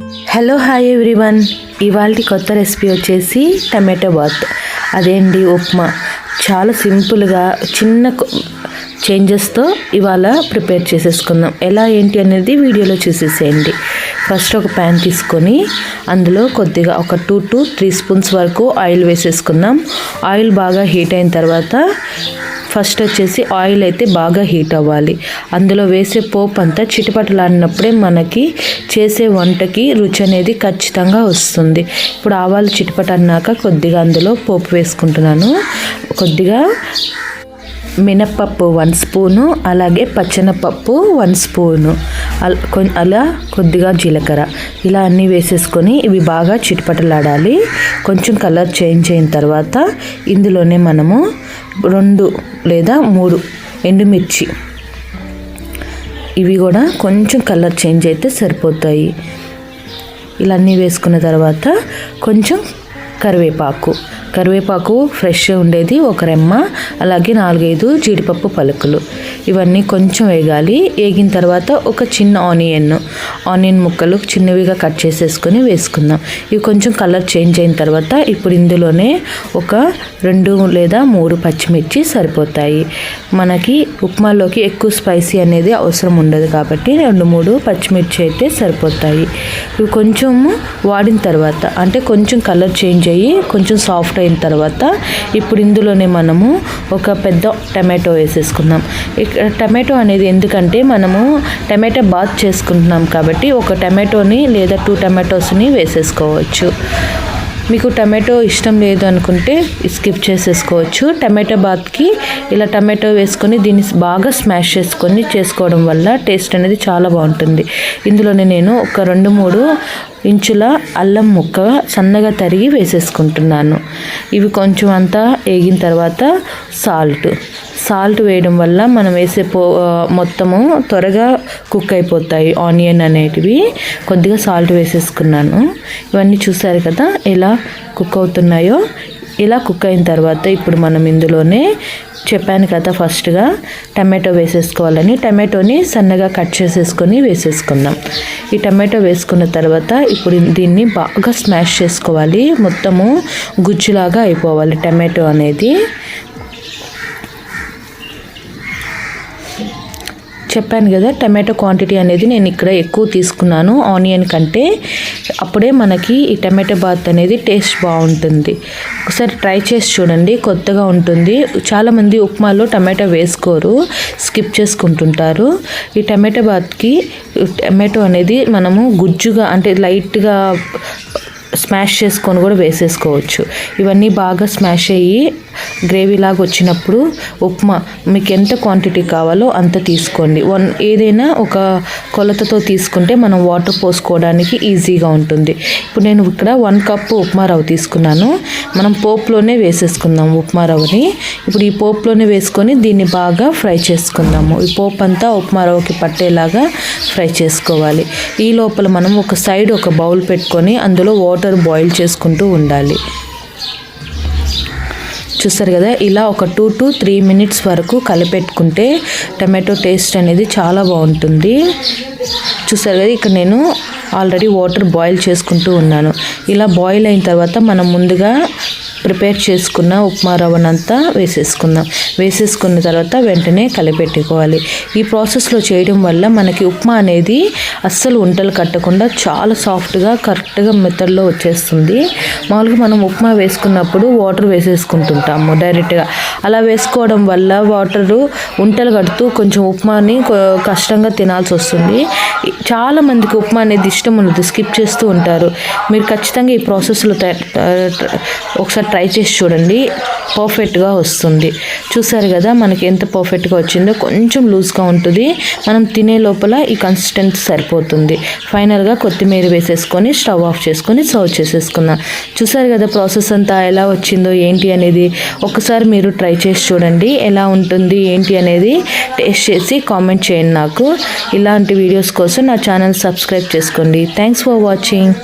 Hello hi everyone ఇవాళ కొత్త recipe వచ్చేసి టమాటో బాత్. అదేంటి ఉప్మా? చాలా సింపుల్గా చిన్న చేంజెస్తో ఇవాళ ప్రిపేర్ చేసేసుకుందాం. ఎలా ఏంటి అనేది వీడియోలో చూసేసేయండి. ఫస్ట్ ఒక ప్యాన్ తీసుకొని అందులో కొద్దిగా ఒక టూ టు త్రీ స్పూన్స్ వరకు ఆయిల్ వేసేసుకుందాం. ఆయిల్ బాగా హీట్ అయిన తర్వాత ఫస్ట్ వచ్చేసి ఆయిల్ అయితే బాగా హీట్ అవ్వాలి. అందులో వేసే పోపు అంతా చిటపటలాడినప్పుడే మనకి చేసే వంటకి రుచి అనేది ఖచ్చితంగా వస్తుంది. ఇప్పుడు ఆవాలు చిటపట అన్నాక కొద్దిగా అందులో పోపు వేసుకుంటున్నాను. కొద్దిగా మినప్పప్పు వన్ స్పూను అలాగే పచ్చనపప్పు వన్ స్పూను. అలా కొద్దిగా జీలకర్ర. ఇలా అన్నీ వేసేసుకొని ఇవి బాగా చిటపటలాడాలి. కొంచెం కలర్ చేంజ్ అయిన తర్వాత ఇందులోనే మనము రెండు లేదా మూడు ఎండుమిర్చి. ఇవి కూడా కొంచెం కలర్ చేంజ్ అయితే సరిపోతాయి. ఇలా అన్నీ వేసుకున్న తర్వాత కొంచెం కరివేపాకు. కరివేపాకు ఫ్రెష్ ఉండేది ఒక రెమ్మ అలాగే నాలుగైదు జీడిపప్పు పలుకులు. ఇవన్నీ కొంచెం వేగాలి. వేగిన తర్వాత ఒక చిన్న ఆనియన్ ఆనియన్ ముక్కలు చిన్నవిగా కట్ చేసేసుకొని వేసుకుందాం. ఇవి కొంచెం కలర్ చేంజ్ అయిన తర్వాత ఇప్పుడు ఇందులోనే ఒక రెండు లేదా మూడు పచ్చిమిర్చి సరిపోతాయి. మనకి ఉప్మాలోకి ఎక్కువ స్పైసీ అనేది అవసరం ఉండదు కాబట్టి రెండు మూడు పచ్చిమిర్చి అయితే సరిపోతాయి. ఇవి కొంచెం వాడిన తర్వాత అంటే కొంచెం కలర్ చేంజ్ అయ్యి కొంచెం సాఫ్ట్ అయిన తర్వాత ఇప్పుడు ఇందులోనే మనము ఒక పెద్ద టమాటో వేసేసుకుందాం. ఇక్కడ టమాటో అనేది ఎందుకంటే మనము టమాటో బాత్ చేసుకుంటున్నాం కాబట్టి ఒక టమాటోని లేదా టూ టమాటోస్ని వేసేసుకోవచ్చు. మీకు టమాటో ఇష్టం లేదు అనుకుంటే స్కిప్ చేసేసుకోవచ్చు. టమాటో బాత్కి ఇలా టమాటో వేసుకొని దీన్ని బాగా స్మాష్ చేసుకొని చేసుకోవడం వల్ల టేస్ట్ అనేది చాలా బాగుంటుంది. ఇందులోనే నేను ఒక రెండు మూడు ఇంచుల అల్లం ముక్క సన్నగా తరిగి వేసేసుకుంటున్నాను. ఇవి కొంచెం అంతా వేగిన తర్వాత సాల్ట్. సాల్ట్ వేయడం వల్ల మనం వేసే పో మొత్తము త్వరగా కుక్ అయిపోతాయి. ఆనియన్ అనేటివి. కొద్దిగా సాల్ట్ వేసేసుకున్నాను. ఇవన్నీ చూసారు కదా ఎలా కుక్ అవుతున్నాయో. ఇలా కుక్ అయిన తర్వాత ఇప్పుడు మనం ఇందులోనే చెప్పాను కదా ఫస్ట్గా టమాటో వేసేసుకోవాలని. టమాటోని సన్నగా కట్ చేసేసుకొని వేసేసుకుందాం. ఈ టమాటో వేసుకున్న తర్వాత ఇప్పుడు దీన్ని బాగా స్మాష్ చేసుకోవాలి. మొత్తము గుజ్జులాగా అయిపోవాలి టమాటో అనేది. చెప్పాను కదా టమాటో క్వాంటిటీ అనేది నేను ఇక్కడ ఎక్కువ తీసుకున్నాను. ఆనియన్ కంటే అప్పుడే మనకి ఈ టమాటో బాత్ అనేది టేస్ట్ బాగుంటుంది. ఒకసారి ట్రై చేసి చూడండి కొత్తగా ఉంటుంది. చాలామంది ఉప్మాలో టమాటో వేసుకోరు స్కిప్ చేసుకుంటుంటారు. ఈ టమాటో బాత్కి టమాటో అనేది మనము గుజ్జుగా అంటే లైట్గా స్మాష్ చేసుకొని కూడా వేసేసుకోవచ్చు. ఇవన్నీ బాగా స్మాష్ అయ్యి గ్రేవీ లాగా వచ్చినప్పుడు ఉప్మా మీకు ఎంత క్వాంటిటీ కావాలో అంత తీసుకోండి. వన్ ఏదైనా ఒక కొలతతో తీసుకుంటే మనం వాటర్ పోసుకోవడానికి ఈజీగా ఉంటుంది. ఇప్పుడు నేను ఇక్కడ వన్ కప్ ఉప్మా రవ్వ తీసుకున్నాను. మనం పోపులోనే వేసేసుకుందాం ఉప్మా రవ్వని. ఇప్పుడు ఈ పోపులోనే వేసుకొని దీన్ని బాగా ఫ్రై చేసుకుందాము. ఈ పోపు అంతా ఉప్మా రవ్వకి పట్టేలాగా ఫ్రై చేసుకోవాలి. ఈ లోపల మనం ఒక సైడ్ ఒక బౌల్ పెట్టుకొని అందులో వాటర్ బాయిల్ చేసుకుంటూ ఉండాలి. చూస్తారు కదా ఇలా ఒక టూ టు త్రీ మినిట్స్ వరకు కలిపెట్టుకుంటే టమాటో టేస్ట్ అనేది చాలా బాగుంటుంది. చూస్తారు కదా ఇక్కడ నేను ఆల్రెడీ వాటర్ బాయిల్ చేసుకుంటూ ఉన్నాను. ఇలా బాయిల్ అయిన తర్వాత మనం ముందుగా ప్రిపేర్ చేసుకున్న ఉప్మా రవ్వనంతా వేసేసుకుందాం. వేసేసుకున్న తర్వాత వెంటనే కలిపెట్టుకోవాలి. ఈ ప్రాసెస్లో చేయడం వల్ల మనకి ఉప్మా అనేది అస్సలు ఉంటలు కట్టకుండా చాలా సాఫ్ట్గా కరెక్ట్గా మెత్తడ్లో వచ్చేస్తుంది. మామూలుగా మనం ఉప్మా వేసుకున్నప్పుడు వాటర్ వేసేసుకుంటుంటాము డైరెక్ట్గా. అలా వేసుకోవడం వల్ల వాటరు ఉంటలు కడుతూ కొంచెం ఉప్మాని కష్టంగా తినాల్సి వస్తుంది. చాలా మందికి ఉప్మా అనేది ఇష్టం ఉండదు. స్కిప్ చేస్తూ ఉంటారు. మీరు ఖచ్చితంగా ఈ ప్రాసెస్లో ఒకసారి ట్రై చేసి చూడండి. పర్ఫెక్ట్గా వస్తుంది. చూసారు కదా మనకి ఎంత పర్ఫెక్ట్గా వచ్చిందో? కొంచెం లూజ్గా ఉంటుంది. మనం తినే లోపల ఈ కన్సిస్టెన్సీ సరిపోతుంది. ఫైనల్గా కొత్తిమీర వేసేసుకొని స్టవ్ ఆఫ్ చేసుకొని సర్వ్ చేసేసుకుందాం. చూసారు కదా ప్రాసెస్ అంతా ఎలా వచ్చిందో ఏంటి అనేది? ఒకసారి మీరు ట్రై చేసి చూడండి. ఎలా ఉంటుంది ఏంటి అనేది? టేస్ట్ చేసి కామెంట్ చేయండి నాకు. ఇలాంటి వీడియోస్ కోసం నా ఛానల్ సబ్స్క్రైబ్ చేసుకోండి. Thanks for watching